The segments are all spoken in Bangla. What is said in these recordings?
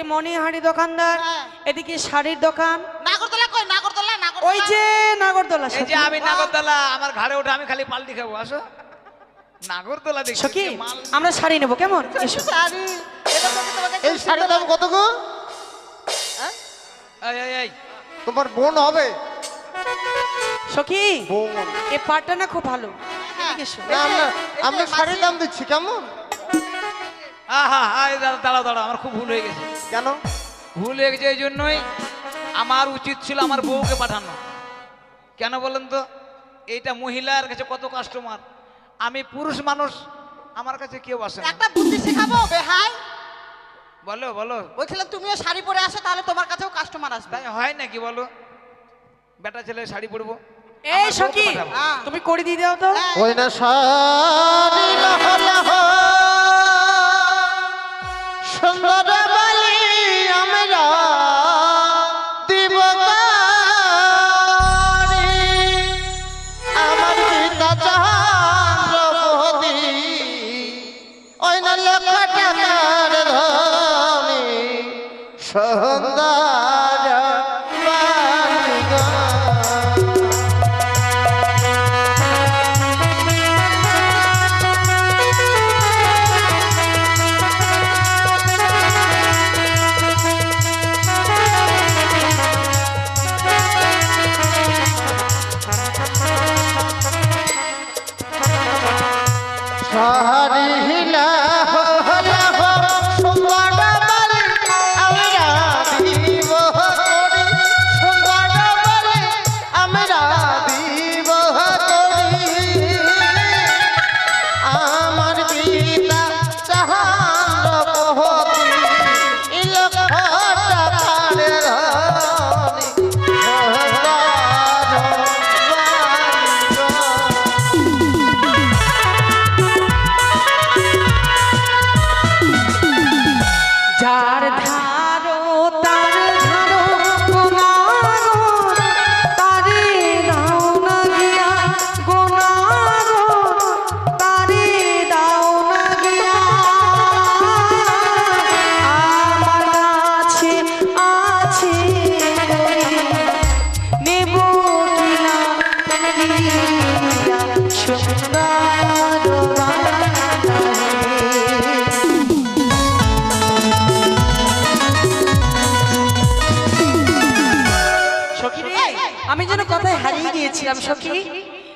এদিকে মণিহারি দোকানদার হ্যাঁ। এদিকে শাড়ির দোকান। নাগরদোলা কই? নাগরদোলা নাগরদোলা। ওই যে নাগরদোলা এই যে আমি নাগরদোলা আমার ঘাড়ে ওঠে আমি খালি পাল্টি খাব আসো। নাগরদোলা দেখছি সখী কি আমরা শাড়ি নেব কেমন? এসো। শাড়ি। এটা দেখে তোমাকে এই শাড়ির দাম কত গো? এই এই তোমার বোন হবে? সখি বোন। এ পাটটা না খুব ভালো। হ্যাঁ। এদিকে এসো। না আমরা শাড়ির দাম দিচ্ছি কেমন? আহা দাঁড়াও দাঁড়াও আমার খুব ভুল হয়ে গেছে। কেন? ভুল হয়ে গেছে এই জন্যই আমার উচিত ছিল আমার বউকে পাঠানো। কেন বলেন তো? এইটা মহিলার কাছে কত কাস্টমার আমি পুরুষ মানুষ আমার কাছে কেউ আসে একটা বুদ্ধি শেখাবো? বেহাই? বলো বলো। বলছিলাম তুমিও শাড়ি পরে আসো তাহলে তোমার কাছেও কাস্টমার আসবে। তাই হয় নাকি বলো? বেটা ছেলে শাড়ি পরবো। এই সখী হ্যাঁ। তুমি করে দিয়ে দাও তো। ওই না শাড়ি সুন্দর গিয়েছিলাম সখী।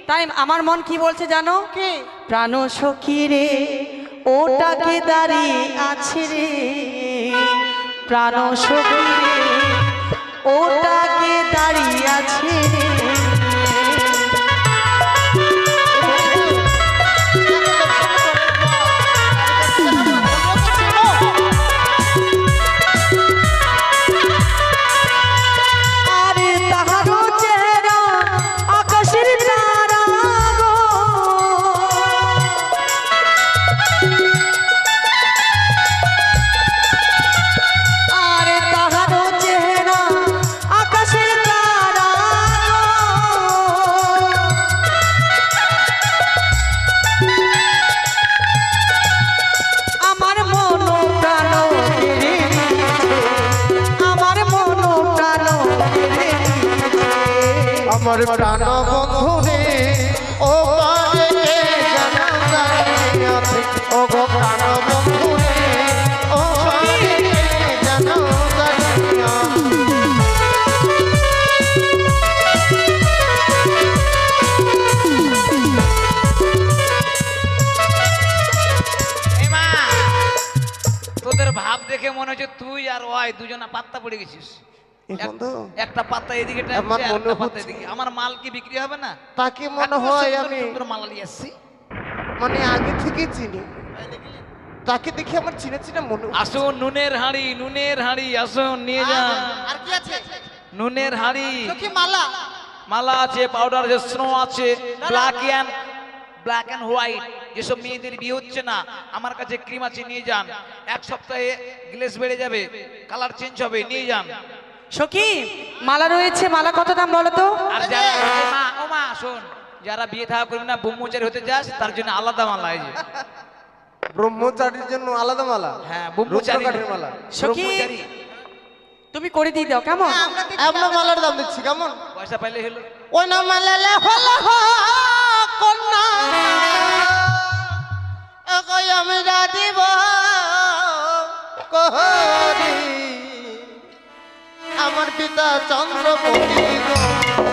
তাই আমার মন কি বলছে জানো? কি? প্রাণ সখী রে ওটাকে দাঁড়িয়ে আছে রে। প্রাণ সখী রে ওটাকে দাঁড়িয়ে আছে রে। আমার প্রাণ বন্ধু রে, ও প্রাণ বন্ধু তোদের ভাব দেখে মনে হচ্ছে তুই আর ওই দুজনা পাত্তা পড়ে গেছিস। একটা এদিকে আমার মনে হচ্ছে- আমার মাল কি বিক্রি হবে না? তাকে মনে হয় আমি মাল নিয়ে আসছি মানে আগে থেকে চিনি। তাকে দেখে আমার চিনে চিনে মনে আসুন নুনের হাঁড়ি নুনের হাঁড়ি আসুন নিয়ে যান। আর কি আছে? নুনের হাঁড়ি। সখী মালা। মালা আছে পাউডার আছে স্নো আছে black and black and white যেসব মেয়েদের বিয়ে হচ্ছে না আমার কাছে ক্রিম আছে নিয়ে যান। এক সপ্তাহে গ্লেস বেড়ে যাবে কালার চেঞ্জ হবে নিয়ে যান। সখী মালা রয়েছে মালা কত দাম বলো তো? আর যারা মা ও মা শোন যারা বিয়ে থাকা করবি না ব্রহ্মচারী হতে যাস তার জন্য আলাদা মালা এই যে। ব্রহ্মচারীর জন্য আলাদা মালা? হ্যাঁ ব্রহ্মচারী মালা? সখী। তুমি করে দিয়ে দাও কেমন? হ্যাঁ, আমরা। মালার দাম দিচ্ছি কেমন? পয়সা পাইলে হলো। ওই না মালালে হলো কন্যা। একই আমি দিব কহরি আমার পিতা চন্দ্রপতি গো।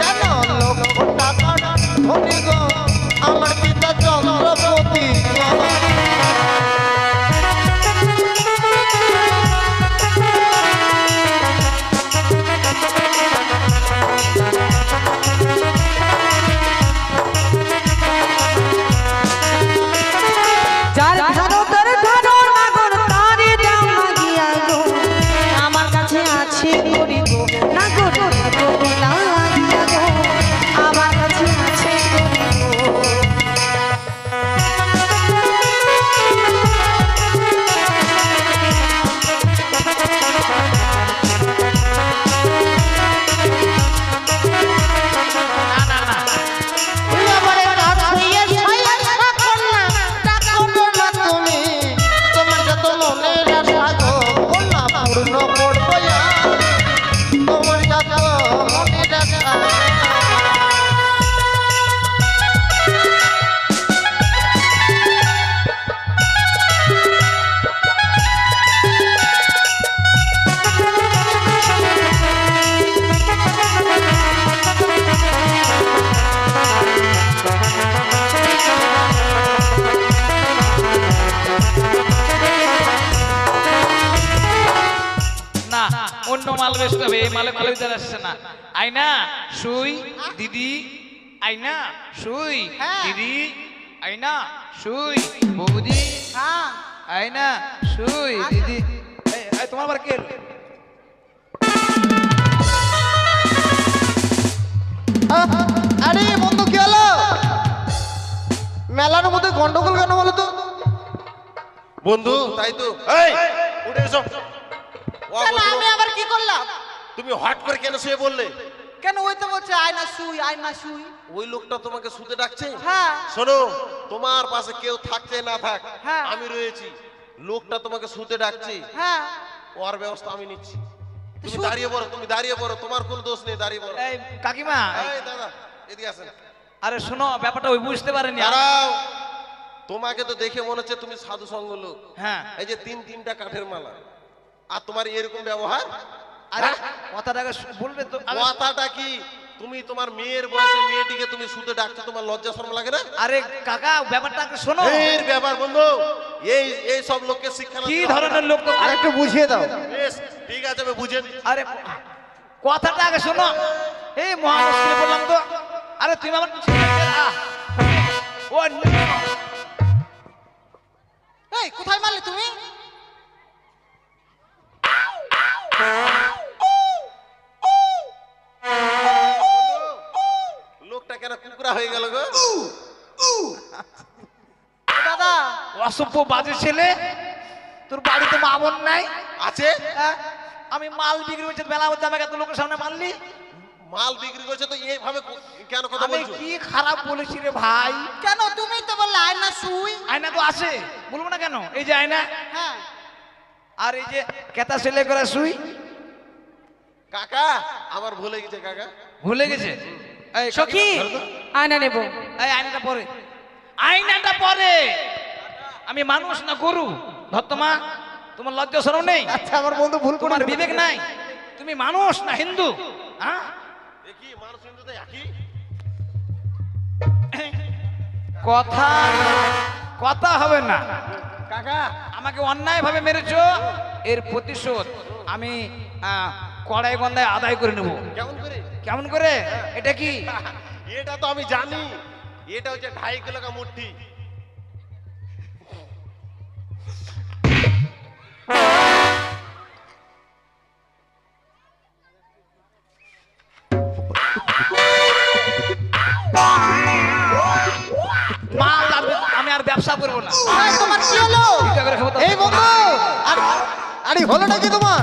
অন্য মাল বেচতে হবে এই মালে ভালো দিতে আসছে না। আইনা সুই দিদি আইনা সুই হ্যাঁ। দিদি আইনা সুই বৌদি হ্যাঁ। আইনা সুই দিদি। এই, এই, তোমার আবার কে? আরে বন্ধু কি হলো? মেলার মধ্যে গন্ডগোল কেন বলো তো? বন্ধু তাই তো। উঠে এসো। আমি আবার কি করলাম? তুমি হট করে কেন শুয়ে বললে কেন ওই তো বলছে আয়না শুই আয়না শুই। ওই লোকটা তোমাকে শুতে ডাকছে? হ্যাঁ। শোনো তোমার পাশে কেউ থাকছে না থাক হ্যাঁ। আমি রয়েছি। লোকটা তোমাকে শুতে ডাকছে। হ্যাঁ। ওর ব্যবস্থা আমি নিচ্ছি। তুমি শুতে- দাঁড়িয়ে পড়ো তুমি দাঁড়িয়ে পড়ো তোমার কোনো দোষ নেই দাঁড়িয়ে পড়ো। এই কাকিমা। এই দাদা এদিকে আসেন। আরে শোনো ব্যাপারটা ওই বুঝতে পারেনি। দাঁড়াও। তোমাকে তো দেখে মনে হচ্ছে তুমি সাধু সঙ্গ লোক। হ্যাঁ। এই যে তিন তিনটা কাঠের মালা। আর তোমার এরকম ব্যবহার? আরে কথাটাকে বলবে তো কথাটা কি? তুমি তোমার মেয়ের বয়সে মেয়েটিকে তুমি শুতে ডাকছো তোমার লজ্জা শরম লাগে না? আরে কাকা ব্যাপারটাকে শোনো। এর ব্যাপার বন্ধু এই এই সব লোককে শিক্ষা কি ধরনের। লোক তো আর বুঝিয়ে দাও। বেশ ঠিক আছে আমি বুঝে। আরে কথাটা আগে শোনো। এই মহা মুশকিলে পড়লাম তো আরে তুমি আমার ও এই কোথায় মারলে তুমি? অসভ্য বাজে ছেলে। তোর বাড়িতে মা বোন নাই? আছে। হ্যাঁ? আমি মাল বিক্রি করছি বেলা হচ্ছে আমাকে এত লোকের সামনে মারলি? মাল বিক্রি করছে তো এইভাবে কেন কথা আমি বলছো? কি খারাপ বলেছি রে ভাই? কেন তুমি তো বললে আয়না শুই। আয়না তো আছে। বলব না কেন? এই যে আয়না। হ্যাঁ। আর এই যে কেতা সেলে করে শুই। কাকা আমার ভুলে গেছে কাকা। ভুলে গেছে? এই সখী। আয়না নেব। এই আয়নাটা পরে। আয়নাটা পরে। আমি মানুষ না গরু? ধত্তমা তোমার লজ্জা সরম নেই? আচ্ছা আমার বন্ধু ভুল তোমার বিবেক নাই? তুমি মানুষ না হিন্দু? হ্যাঁ? দেখি মানুষ কিন্তু তো একই। কথা কথা হবে না। কাকা। আমাকে অন্যায় ভাবে মেরেছো এর প্রতিশোধ আমি কড়াই গন্ধায় আদায় করে নেব। কেমন করে? কেমন করে? এটা কি? এটা তো আমি জানি। এটা হচ্ছে ঢাই কিলো কা মুঠি ব্যবসা করব না। তোমার কি হলো? এই বন্ধু আরে হলোটা কি তোমার?